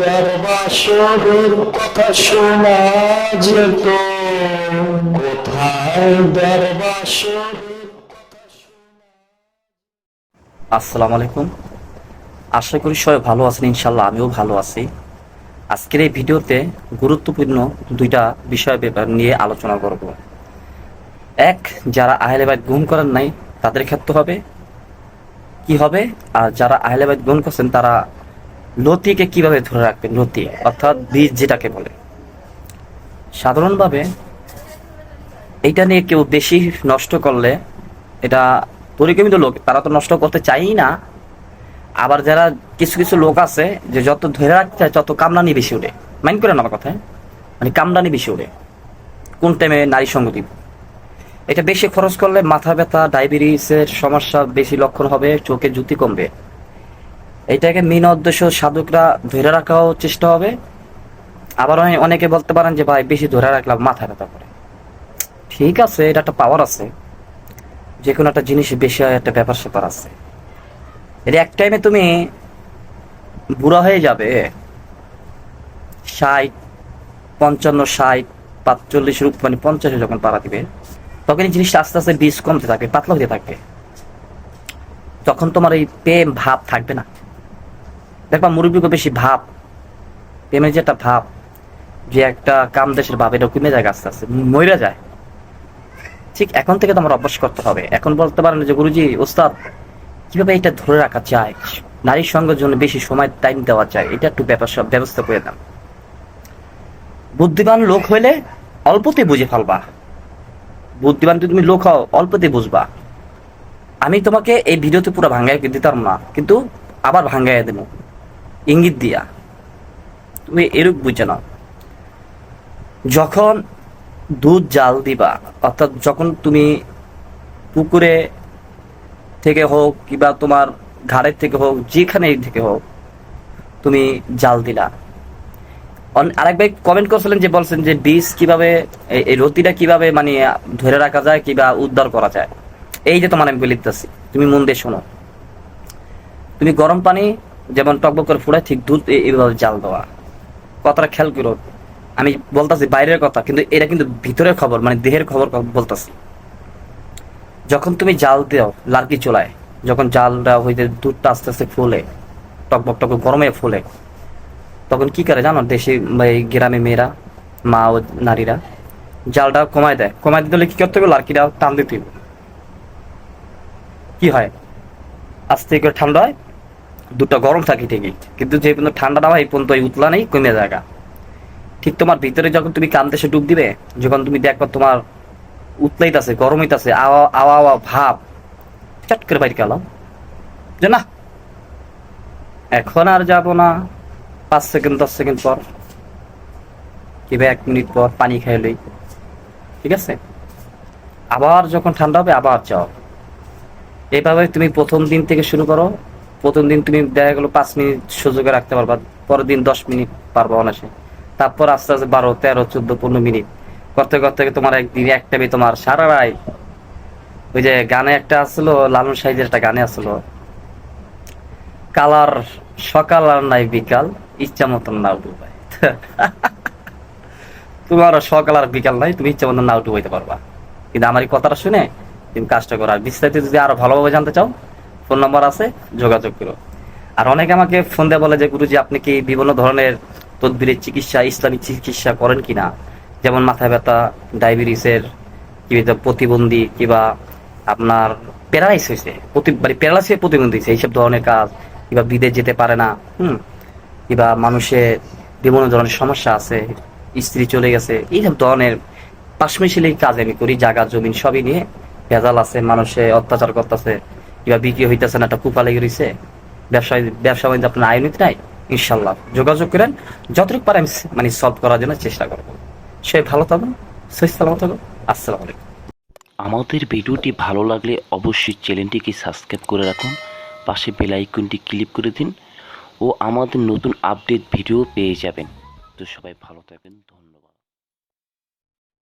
দরবাসরের কথা শোনা যেত? আসসালামু আলাইকুম। আশা করি সবাই ভালো আছেন ইনশাল্লাহ আমিও ভালো আছি। আজকের এই ভিডিওতে গুরুত্বপূর্ণ দুইটা বিষয় ব্যাপার নিয়ে আলোচনা করব। এক, যারা আহলেবাদ গুম করেন নাই, তাদের ক্ষেত্রে হবে। কি হবে? আর যারা আহলেবাদ গুম করছেন, তারা লতিকে কীভাবে ধরে রাখবেন? লতি অর্থাৎ বীজ যেটাকে বলে। সাধারণভাবে এইটা নিয়ে কেউ বেশি নষ্ট করলে এটা পরিক্রমিত লোক, তারা তো নষ্ট করতে চাই না। আবার যারা কিছু কিছু লোক আছে যে যত ধরে রাখতে চায়, তত কামরানি বেশি ওঠে। মাইন্ড করেন আমার কথায় মানে কামরানি বেশি ওঠে। কোন টাইমে নারী সঙ্গ দিব? এটা বেশি খরচ করলে মাথা ব্যথা, ডায়াবেটিসের সমস্যা বেশি লক্ষণ হবে চোখে জুতি কমবে। এইটাকে মেন উদ্দেশ্য সাধকরা ধরে রাখাও চেষ্টা হবে। আবার অনে- অনেকে বলতে পারেন যে, ভাই, বেশি ধরে রাখলাম মাথা ব্যথা করে। ঠিক আছে, এটা একটা পাওয়ার আছে। যে কোনো একটা জিনিস বেশি হয়, একটা ব্যাপার স্যাপার আছে। এটা এক টাইমে তুমি বুড়া হয়ে যাবে। ষাট, পঞ্চান্ন, ষাট পাঁচচল্লিশ রূপ মানে পঞ্চাশে যখন পাড়া দিবে তখন এই জিনিসটা আস্তে আস্তে বীজ কমতে থাকবে, পাতলা হতে থাকবে। তখন তোমার এই প্রেম ভাব থাকবে না। দেখবা মুরব্বীকে বেশি ভাব। প্রেমের যে একটা ভাব, যে একটা কাম দেশের ভাব এটা কমে যায় আস্তে আস্তে মরে যায়। ঠিক এখন থেকে তোমার অভ্যাস করতে হবে। এখন বলতে পারেন যে গুরুজি, ওস্তাদ, কীভাবে এটা ধরে রাখা যায়? নারীর সঙ্গের জন্য বেশি সময় টাইম দেওয়া যায়, এটা একটু ব্যবস্থা করে দেন। বুদ্ধিমান লোক হইলে অল্পতে বুঝে ফেলবা। বুদ্ধিমান তুমি লোক হও, অল্পতে বুঝবা। আমি তোমাকে এই ভিডিওতে পুরো ভাঙ্গাই দিতাম না, কিন্তু আবার ভাঙ্গাই দেবো ইঙ্গিত দিয়া। তুমি এরূপ বুঝে নাও। যখন দুধ জাল দিবা, অর্থাৎ যখন তুমি পুকুরে থেকে হোক কিংবা তোমার ঘাড়ের থেকে হোক যেখানে থেকে হোক, তুমি জাল দিলা। আরেক ভাই কমেন্ট করছিলেন যে বলছেন যে বীজ কীভাবে এই রতিটা কীভাবে মানে ধরে রাখা যায় কিংবা উদ্ধার করা যায়। এই যে তোমার আমি বলিতেছি তুমি মন দিয়ে শোনো। তুমি গরম পানি যেমন টকবক করে ফুড়ায় ঠিক দুধ এইভাবে জাল দেওয়া। কথাটা খেয়াল করো, আমি বলতাছি বাইরের কথা, কিন্তু এটা কিন্তু ভিতরের খবর মানে দেহের খবর বলতাছি। যখন তুমি জাল দাও লার্কি চোলায়, যখন জালটা হইতে দুধটা আস্তে আস্তে ফুলে টকবক টকবক গরমে ফুলে, তখন কি করে জানো দেশে গ্রামে মেয়েরা, মা ও নারীরা, জালটা কমায় দেয়। কমায় দিতে হলে কি করতে হবে? লার্কিটা টান দিতে কি হয়? আস্তে করে ঠান্ডা হয় দুধটা গরম থাকে ঠিকই। কিন্তু যে পর্যন্ত ঠান্ডা না হয়, এই পর্যন্ত এই উতলা নেই, কমে জায়গা। ঠিক তোমার ভিতরে যখন তুমি কান দেশে ডুব দিবে, যখন তুমি দেখো তোমার উতলাইতাছে গরম হইতাছে আওয়া আওয়া আওয়া ভাব, চট করে বাইরে গেলাম যে না, এখন আর যাব না। পাঁচ সেকেন্ড, দশ সেকেন্ড পর, কিংবা এক মিনিট পর পানি খাই লই। ঠিক আছে? আবার যখন ঠান্ডা হবে, আবার যাও। এভাবে তুমি প্রথম দিন থেকে শুরু করো প্রথম দিন তুমি দেখা গেলো পাঁচ মিনিট সুযোগে রাখতে পারবা, পরের দিন দশ মিনিট পারবা অনাসে তারপর আস্তে আস্তে বারো, তেরো, চোদ্দ, পনেরো মিনিট। করতে করতে তোমার একদিন একটা টাইমে তোমার সারা রায়। ওই যে গানে একটা আসলো, লালন সাইজের একটা গানে আসলো। কালার সকাল আর নাই বিকাল, ইচ্ছা মতন নাও ডুবাই। তোমার সকাল আর বিকাল নাই, তুমি ইচ্ছা মতন নাও ডুবাইতে পারবা। কিন্তু আমার এই কথাটা শুনে তুমি কাজটা করো। আর বিস্তারিত যদি আরও ভালোভাবে জানতে চাও ফোন নম্বর আছে, যোগাযোগ করো। আর অনেকে আমাকে ফোন দিয়ে বলে যে, গুরুজি, আপনি কি বিভিন্ন ধরনের তদবিরের চিকিৎসা, ইসলামিক চিকিৎসা করেন কিনা? যেমন মাথা ব্যথা, ডায়াবেটিসের কিংবা প্রতিবন্ধী কিংবা আপনার প্যারালাইস হয়েছে মানে প্যারালাইসের প্রতিবন্ধী হয়েছে, এইসব ধরনের কাজ, কিংবা বিদেশ যেতে পারে না, হুম? কিংবা মানুষের বিভিন্ন ধরনের সমস্যা আছে, স্ত্রী চলে গেছে, এইসব ধরনের পাশমিশালি কাজ আমি করি জায়গা জমিন, সবই নিয়ে। ভেজাল আছে, মানুষে অত্যাচার করতেছে। কিংবা বিক্রি হইতেছে না একটা কুপা লেগে রয়েছে ব্যবসায়, ব্যবসা বাণিজ্য আপনার আইনিত নাই ইনশাল্লাহ যোগাযোগ করেন, যতটুকু পারে আমি মানে সলভ করার জন্য চেষ্টা করব। সে ভালো থাকুন, সুস্থ থাকুন। আসসালামু আলাইকুম। আমাদের ভিডিওটি ভালো লাগলে অবশ্যই চ্যানেলটিকে সাবস্ক্রাইব করে রাখুন, পাশে বেল আইকনটি ক্লিক করে দিন, ও আমাদের নতুন আপডেট ভিডিও পেয়ে যাবেন। তো সবাই ভালো থাকবেন, ধন্যবাদ।